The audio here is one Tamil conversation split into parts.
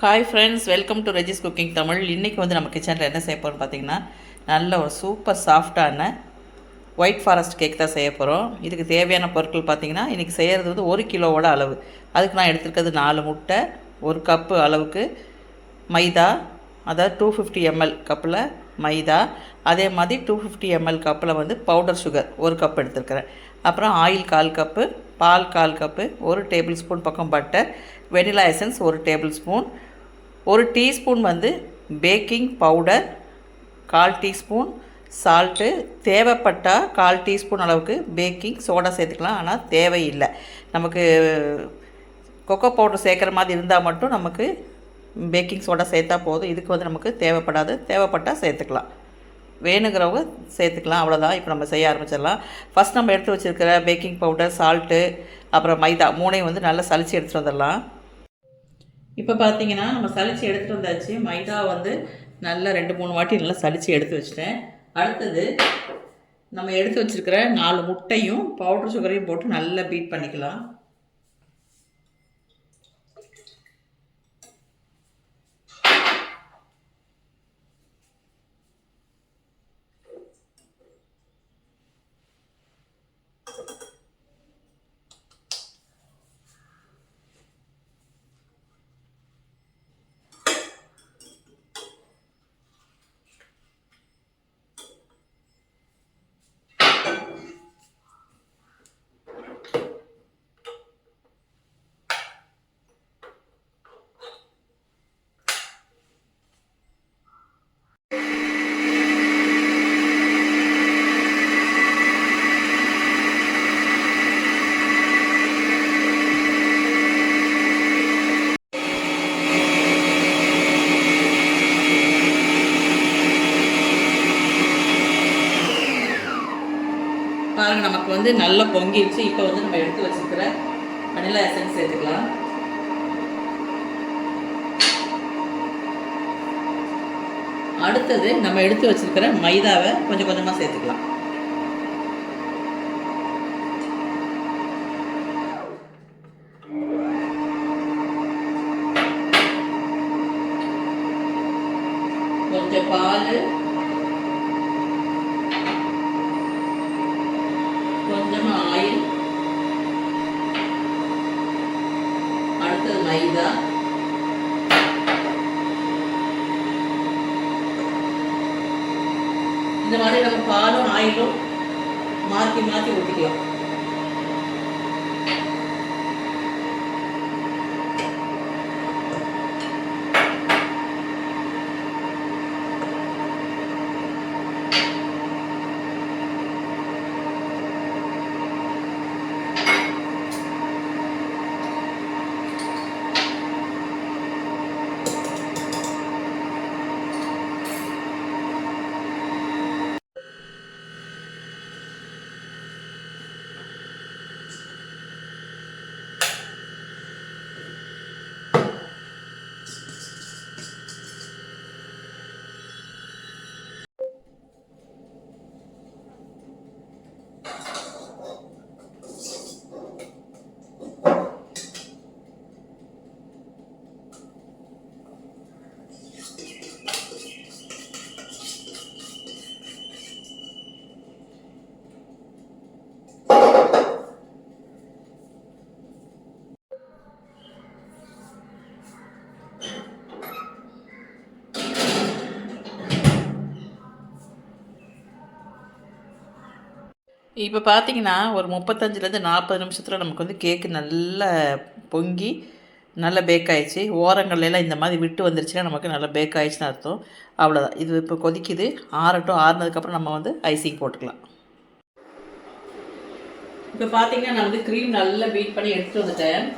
Hi friends welcome to Regis cooking Tamil இன்றைக்கி வந்து நம்ம கிச்சனில் என்ன செய்ய போகிறோம் பார்த்தீங்கன்னா நல்ல ஒரு சூப்பர் சாஃப்டான ஒயிட் ஃபாரஸ்ட் கேக் தான் செய்ய போகிறோம் இதுக்கு தேவையான பொருட்கள் பார்த்தீங்கன்னா இன்றைக்கி செய்கிறது வந்து ஒரு கிலோவோட அளவு. அதுக்கு நான் எடுத்துருக்கிறது நாலு முட்டை ஒரு கப்பு அளவுக்கு மைதா அதாவது டூ ஃபிஃப்டி எம்எல் கப்பில் மைதா அதே மாதிரி டூ ஃபிஃப்டி எம்எல் கப்பில் வந்து பவுடர் சுகர் ஒரு கப் எடுத்துருக்கிறேன். அப்புறம் ஆயில் கால் கப்பு பால் கால் கப்பு ஒரு டேபிள் ஸ்பூன் பக்கம் பட்டர் வெனிலா எசன்ஸ் ஒரு டேபிள் ஸ்பூன் ஒரு டீஸ்பூன் வந்து பேக்கிங் பவுடர் கால் டீஸ்பூன் சால்ட்டு தேவைப்பட்டால் கால் டீஸ்பூன் அளவுக்கு பேக்கிங் சோடா சேர்த்துக்கலாம். ஆனால் தேவையில்லை. நமக்கு கொக்கோ பவுடர் சேர்க்குற மாதிரி இருந்தால் மட்டும் நமக்கு பேக்கிங் சோடா சேர்த்தா போதும். இதுக்கு வந்து நமக்கு தேவைப்படாது. தேவைப்பட்டால் சேர்த்துக்கலாம். வேணுங்கிறவங்க சேர்த்துக்கலாம். அவ்வளோதான் இப்போ நம்ம செய்ய ஆரம்பிச்சிடலாம். ஃபஸ்ட் நம்ம எடுத்து வச்சுருக்கிற பேக்கிங் பவுடர் சால்ட்டு அப்புறம் மைதா மூணையும் வந்து நல்லா சளிச்சு எடுத்துகிட்டு வந்துடலாம். இப்போ பார்த்தீங்கன்னா நம்ம சளிச்சு எடுத்துகிட்டு வந்தாச்சு. மைதா வந்து நல்லா ரெண்டு மூணு வாட்டி நல்லா சளிச்சு எடுத்து வச்சிட்டேன். அடுத்தது நம்ம எடுத்து வச்சுருக்கிற நாலு முட்டையும் பவுடர் சுகரையும் போட்டு நல்லா பீட் பண்ணிக்கலாம் பாருங்க நமக்கு வந்து நல்லா பொங்கிடுச்சு இப்போ வந்து நம்ம எடுத்து வச்சிருக்கிற வனிலா எசன்ஸ் சேர்த்துக்கலாம். அடுத்தது நம்ம எடுத்து வச்சிருக்கிற மைதாவை கொஞ்சம் கொஞ்சமாக சேர்த்துக்கலாம். கொஞ்சம் பால் கொஞ்சமாக ஆயில் அடுத்தது இந்த மாதிரி நம்ம பாலும் ஆயிலும் மாற்றி மாற்றி ஊற்றிக்கலாம் இப்போ பார்த்தீங்கன்னா ஒரு முப்பத்தஞ்சுலேருந்து நாற்பது நிமிஷத்தில் நமக்கு வந்து கேக்கு நல்லா பொங்கி நல்லா பேக் ஆகிடுச்சு ஓரங்கள்லாம் இந்த மாதிரி விட்டு வந்துருச்சுன்னா நமக்கு நல்லா பேக் ஆயிடுச்சுன்னு அர்த்தம். அவ்வளோதான் இது இப்போ கொதிக்குது. ஆறட்டும் ஆறுனதுக்கப்புறம் நம்ம வந்து ஐசிங் போட்டுக்கலாம். இப்போ பார்த்தீங்கன்னா நான் வந்து க்ரீம் நல்லா பீட் பண்ணி எடுத்துகிட்டு வந்துட்டேன்.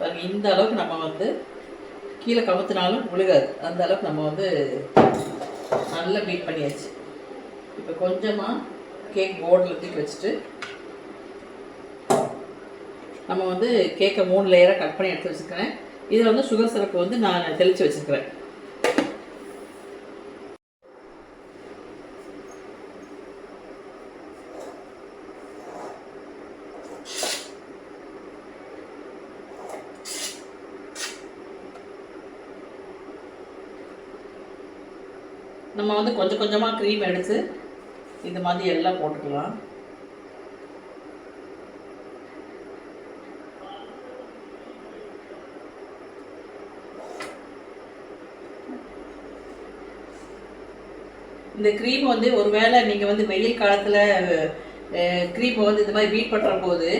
பாருங்க இந்த அளவுக்கு நம்ம வந்து கீழே கமுத்துனாலும் விழுகாது. அந்த அளவுக்கு நம்ம வந்து நல்லா பீட் பண்ணியாச்சு. இப்போ கொஞ்சமாக கேக் போர்டில் தூக்கி வச்சுட்டு நம்ம வந்து கேக்கை மூணு லேயராக கட் பண்ணி எடுத்து வச்சுருக்கிறேன். இதில் வந்து சுகர் சிரப்பு வந்து நான் தெளித்து வச்சுருக்கிறேன். நம்ம வந்து கொஞ்சம் கொஞ்சமாக க்ரீம் எடுத்து இந்த மாதிரி எல்லாம் போட்டுக்கலாம். இந்த க்ரீம் வந்து ஒருவேளை நீங்கள் வந்து வெயில் காலத்தில் க்ரீம் வந்து இந்த மாதிரி பீட் பண்ணுற போது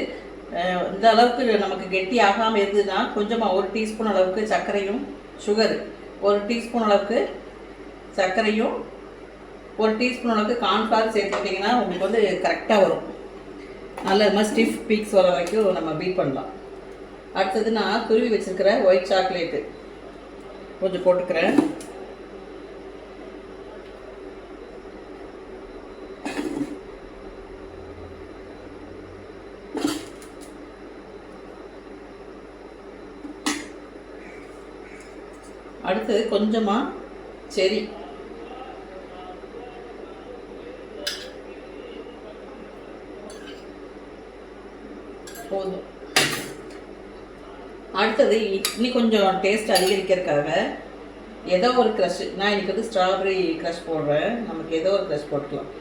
இந்த அளவுக்கு நமக்கு கெட்டி ஆகாமல் இருந்ததுன்னா கொஞ்சமாக ஒரு டீஸ்பூன் அளவுக்கு சர்க்கரையும் சுகர் ஒரு டீஸ்பூன் அளவுக்கு சர்க்கரையும் ஒரு டீஸ்பூன் அளவுக்கு கார்ன்ஃப்ளவர் சேர்த்துக்கிட்டிங்கன்னா உங்களுக்கு வந்து கரெக்டாக வரும். நல்ல இது மாதிரி ஸ்டிஃப் பீக்ஸ் வர வரைக்கும் நம்ம பீட் பண்ணலாம். அடுத்தது நான் துருவி வச்சுருக்கிற ஒயிட் சாக்லேட்டு கொஞ்சம் போட்டுக்கிறேன். அடுத்தது கொஞ்சமாக செரி. போதும். அடுத்தது இன்னும் கொஞ்சம் டேஸ்ட் அதிகரிக்கிறதுக்காக ஏதோ ஒரு க்ரஷ் நான் இன்னைக்கு வந்து ஸ்ட்ராபெரி க்ரஷ் போடுறேன். நமக்கு ஏதோ ஒரு க்ரஷ் போட்டுக்கலாம்.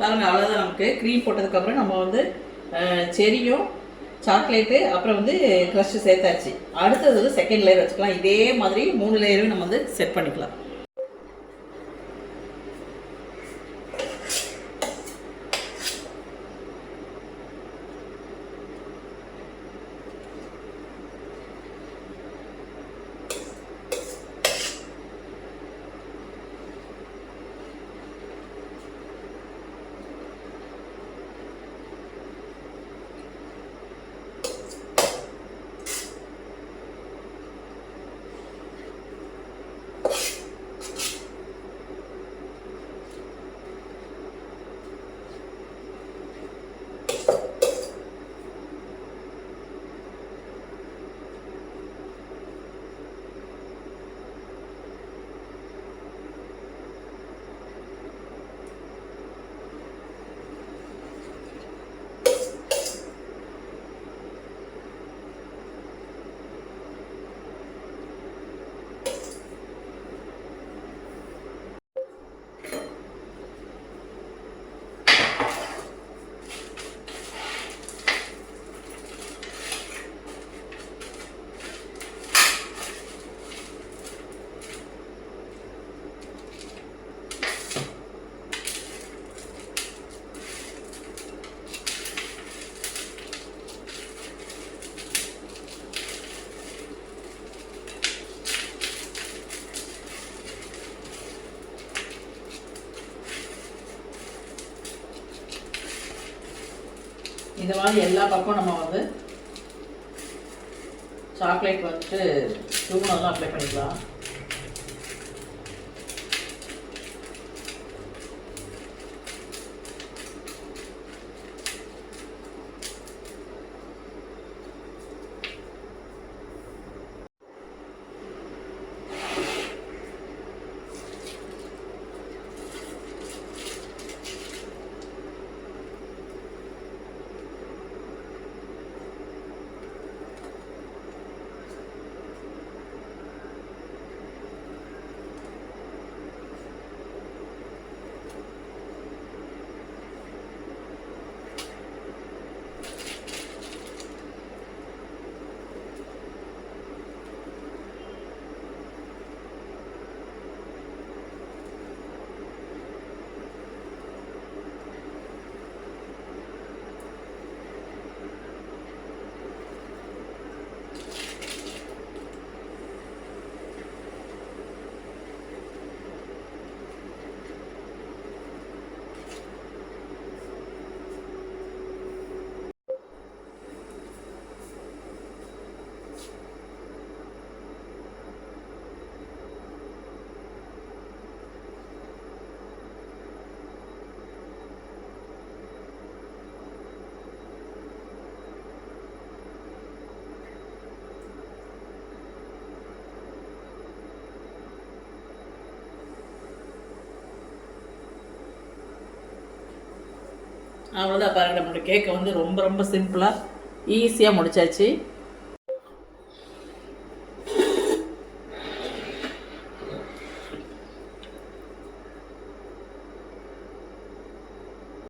பாருங்க அவ்வளோதான் நமக்கு. க்ரீம் போட்டதுக்கப்புறம் நம்ம வந்து செரியும் சாக்லேட்டு அப்புறம் வந்து க்ரஷ் சேர்த்தாச்சு. அடுத்தது வந்து செகண்ட் லேயர் வச்சுக்கலாம். இதே மாதிரி மூணு லேயரும் நம்ம வந்து செட் பண்ணிக்கலாம். இந்த மாதிரி எல்லா பக்கம் நம்ம வந்து சாக்லேட் வந்துட்டு தூக்கணம் அப்ளை பண்ணிக்கலாம். அவ்வளோதான் பாருங்கள் நம்மளோட கேக்கை வந்து ரொம்ப ரொம்ப சிம்பிளாக ஈஸியாக முடிச்சாச்சு.